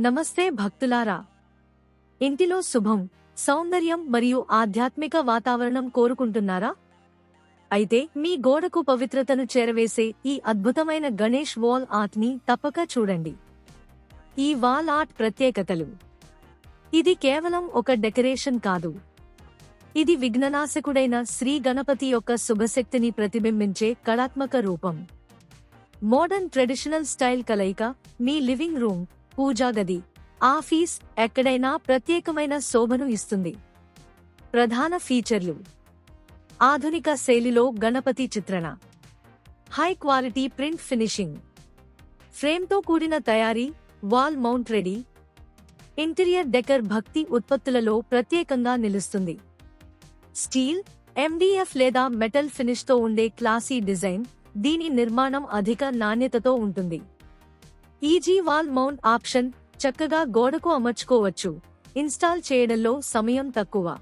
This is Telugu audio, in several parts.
నమస్తే భక్తులారా. ఇంటిలో శుభం సౌందర్యం మరియు ఆధ్యాత్మిక వాతావరణం కోరుకుంటున్నారా? అయితే మీ గోడకు పవిత్రతను చేరవేసే ఈ అద్భుతమైన గణేష్ వాల్ ఆర్ట్ని తప్పక చూడండి. ఈ వాల్ ఆర్ట్ ప్రత్యేకతలు. ఇది కేవలం ఒక డెకరేషన్ కాదు. ఇది విఘ్ననాశకుడైన శ్రీ గణపతి యొక్క శుభశక్తిని ప్రతిబింబించే కళాత్మక రూపం. మోడర్న్ ట్రెడిషనల్ స్టైల్ కలయిక మీ లివింగ్ రూమ్ పూజా గది. ఆఫీస్ ఎక్కడైనా ప్రత్యేకమైన శోభను ఇస్తుంది. ప్రధాన ఫీచర్లు. ఆధునిక శైలిలో Ganapati చిత్రణ. High quality print finishing. ఫ్రేమ్తో కూడిన తయారీ wall mount ready. Interior decor భక్తి ఉత్పత్తులలో ప్రత్యేకంగా నిలుస్తుంది. స్టీల్ ఎండిఎఫ్ లేదా మెటల్ ఫినిష్తో ఉండే క్లాసీ డిజైన్ దీని నిర్మాణం అధిక నాణ్యతతో ఉంటుంది. ఈజీ వాల్ మౌంట్ ఆప్షన్ చక్కగా గోడకు అమర్చుకోవచ్చు. ఇన్స్టాల్ చేయడంలో సమయం తక్కువ.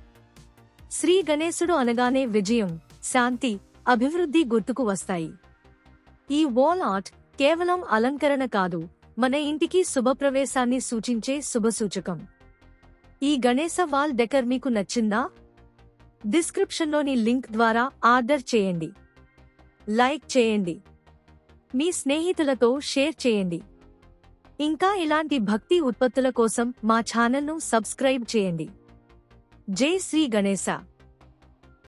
శ్రీ గణేశుడు అనగానే విజయం శాంతి అభివృద్ధి గుర్తుకు వస్తాయి. ఈ వాల్ ఆర్ట్ కేవలం అలంకరణ కాదు మన ఇంటికి శుభప్రవేశాన్ని సూచించే శుభసూచకం. ఈ గణేశ వాల్ డెకర్ మీకు నచ్చిందా? డిస్క్రిప్షన్లోని లింక్ ద్వారా ఆర్డర్ చేయండి. లైక్ చేయండి. మీ స్నేహితులతో షేర్ చేయండి. ఇంకా ఇలాంటి భక్తి ఉత్పత్తుల కోసం మా ఛానల్ను సబ్స్క్రైబ్ చేయండి. జై శ్రీ గణేశ.